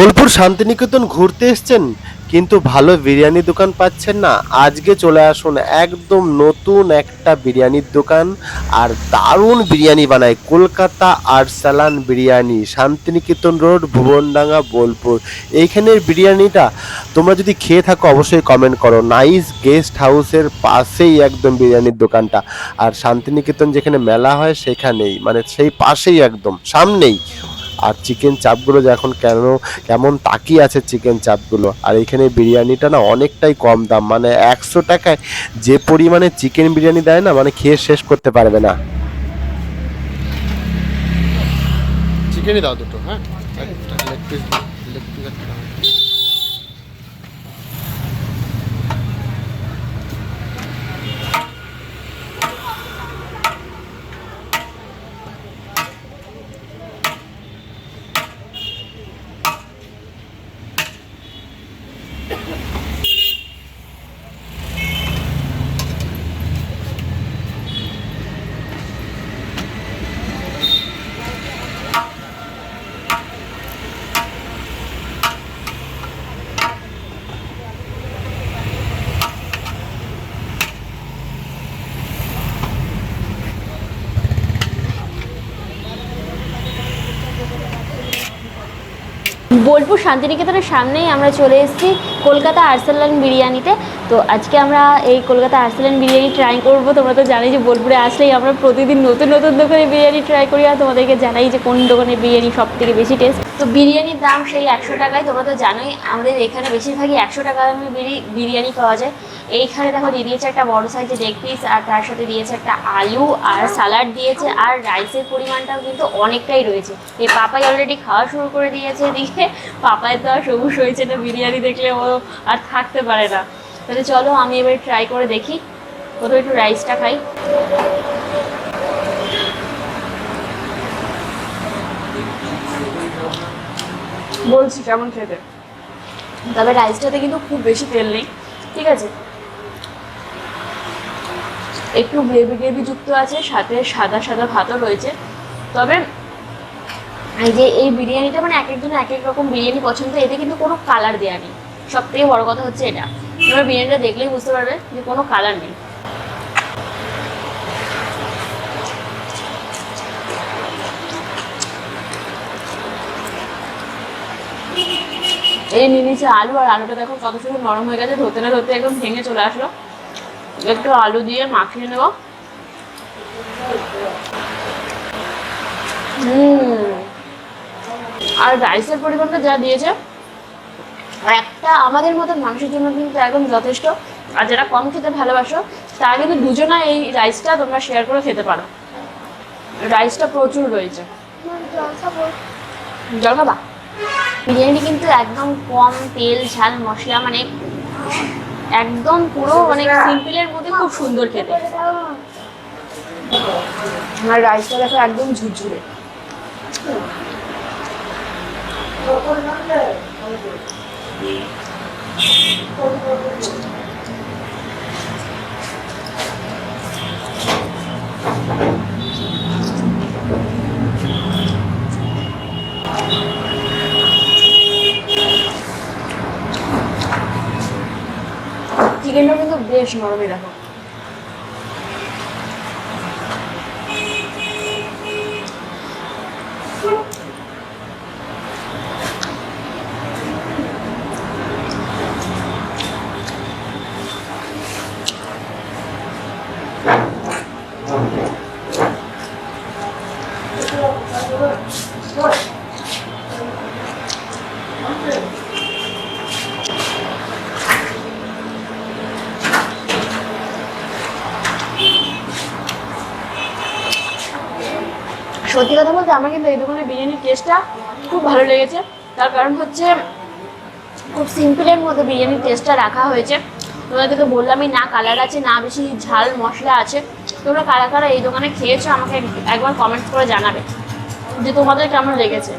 বোলপুর শান্তিনিকেতন ঘুরতে এসছেন, কিন্তু ভালো বিরিয়ানি দোকান পাচ্ছেন না। আজকে চলে আসুন একদম নতুন একটা বিরিয়ানির দোকান আর দারুণ বিরিয়ানি বানায় কলকাতা আর আরসালান বিরিয়ানি, শান্তিনিকেতন রোড, ভুবনডাঙ্গা, বোলপুর। এইখানের বিরিয়ানিটা তোমরা যদি খেয়ে থাকো, অবশ্যই কমেন্ট করো। নাইস গেস্ট হাউসের পাশেই একদম বিরিয়ানির দোকানটা। আর শান্তিনিকেতন যেখানে মেলা হয়, সেখানেই। মানে সেই পাশেই একদম, সামনেই। আর চিকেন চাপগুলো যে এখন কেন, কেমন তাকি আছে চিকেন চাপগুলো? আর এখানে বিরিয়ানিটা না অনেকটাই কম দাম মানে একশো টাকায় যে পরিমাণে চিকেন বিরিয়ানি দেয় না মানে খেয়ে শেষ করতে পারবে না। চিকেনই দাও দুটো হ্যাঁ একটা দাও। বোলপুর শান্তিনিকেতনের সামনেই আমরা চলে এসেছি কলকাতা আর্সেলান বিরিয়ানিতে। তো আজকে আমরা এই কলকাতা আর্সেলান বিরিয়ানি ট্রাই করব। তোমরা তো জানোই যে বোলপুরে আসলেই আমরা প্রতিদিন নতুন নতুন দোকানে বিরিয়ানি ট্রাই করি আর তোমাদেরকে জানাই যে কোন দোকানে বিরিয়ানি সব থেকে বেশি টেস্ট তো বিরিয়ানির দাম সেই একশো টাকায়, তোমরা তো জানোই আমাদের এখানে বেশিরভাগই একশো টাকা দামে বিরি- বিরিয়ানি পাওয়া যায়। এইখানে দেখো দিয়ে দিয়েছে একটা বড় সাইজের লেগ পিস আর তার সাথে দিয়েছে একটা আলু আর সালাড দিয়েছে আর রাইসের পরিমাণটাও কিন্তু অনেকটাই রয়েছে। এই পাপাই অলরেডি খাওয়া শুরু করে দিয়েছে এদিকে পাপায়ের তো আর সবুজ হয়েছে না বিরিয়ানি দেখলে ও আর থাকতে পারে না। তাহলে চলো আমি এবার ট্রাই করে দেখি। প্রথমে একটু রাইসটা খাই। বলছি কেমন খেতে? তবে রাইসটাতে কিন্তু খুব বেশি তেল নেই ঠিক আছে? একটু গ্রেভি গ্রেভি যুক্ত আছে সাথে সাদা সাদা ভাতও রয়েছে। তবে এই যে এই বিরিয়ানিটা মানে এক একজনের এক এক রকম বিরিয়ানি পছন্দ এতে কিন্তু কোনো কালার দেওয়া নেই। সব থেকে বড় কথা হচ্ছে এটা। তোমরা বিরিয়ানিটা দেখলেই বুঝতে পারবে যে কোনো কালার নেই। এই নিয়ে নিচে আলু আর আলুটা দেখো কত সুন্দর নরম হয়ে গেছে, ধরতে না ধরতে একদম ভেঙে চলে আসলো। একটু আলু দিয়ে মাখিয়ে নেব। আর রাইসের পরিমাণটা যা দিয়েছে একটা আমাদের মতন মানুষের জন্য কিন্তু একদম যথেষ্ট। আর যারা কম খেতে ভালোবাসো, তারা কিন্তু দুজনা এই রাইসটা তোমরা শেয়ার করে খেতে পারো। রাইসটা প্রচুর রয়েছে। জল খাবা? বিরিয়ানি কিন্তু একদম কম তেল, ঝাল, মশলা মানে একদম পুরো মানে সিম্পলের মধ্যে খুব সুন্দর খেতে। আর রাইসটা দেখো একদম ঝুরঝুরে। চিকেনটা কিন্তু বেশ নরমই দেখো। সত্যি কথা বলতে আমার কিন্তু এই দোকানের বিরিয়ানির টেস্টটা খুব ভালো লেগেছে। তার কারণ হচ্ছে, খুব সিম্পলের মধ্যে বিরিয়ানির টেস্টটা রাখা হয়েছে। তোমাদেরকে বললামই না কালার আছে, না বেশি ঝাল মশলা আছে। তোমরা কারা কারা এই দোকানে খেয়েছো আমাকে এক- একবার কমেন্ট করে জানাবে যে তোমাদের কেমন লেগেছে।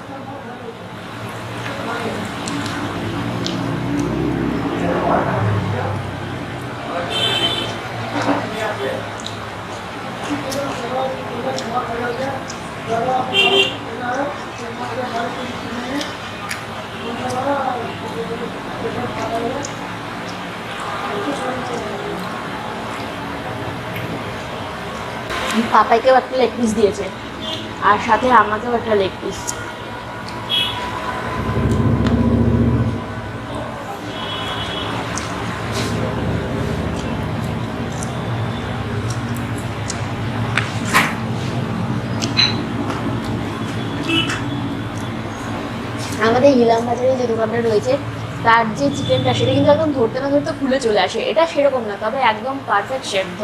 পাপাইকেও একটা লেগ পিস দিয়েছে। আর সাথে আমাকেও একটা লেগ পিস আমাদের হিলাম বাজারে যে দোকানটা রয়েছে, তার যে চিকেনটা সেটা কিন্তু একদম ধরতে না ধরতে খুলে চলে আসে। এটা সেরকম না, তবে একদম পারফেক্ট সেদ্ধ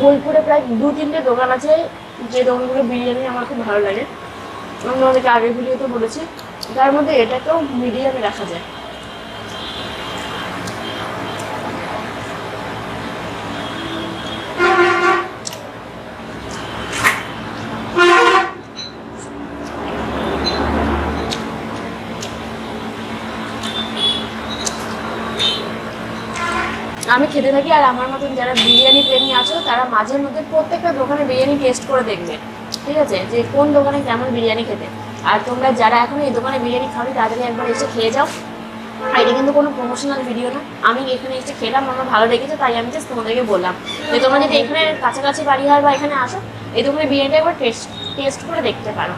বোলপুরে প্রায় দু তিনটে দোকান আছে, যে দোকানগুলো বিরিয়ানি আমার খুব ভালো লাগে। আমি তোমাদেরকে আগের ভিডিওতে বলেছি তার মধ্যে এটাকেও মিডিয়ামে রাখা যায়। আমি খেতে থাকি আর আমার মতন যারা বিরিয়ানি প্রেমী আছো, তারা মাঝে মধ্যে প্রত্যেকটা দোকানে বিরিয়ানি টেস্ট করে দেখবে। ঠিক আছে? যে কোন দোকানে কেমন বিরিয়ানি খেতে। আর তোমরা যারা এখন এই দোকানে বিরিয়ানি খাওনি তাদেরকে একবার এসে খেয়ে যাও। আর এটা কিন্তু কোনো প্রমোশনাল ভিডিও না। আমি এখানে এসে খেলাম, আমার ভালো লেগেছে, তাই আমি জাস্ট তোমাদেরকে বললাম। যে তোমরা যদি এখানে কাছাকাছি বাড়ি হয় বা এখানে আসো, এই দোকানে বিরিয়ানিটা একবার টেস্ট টেস্ট করে দেখতে পারো।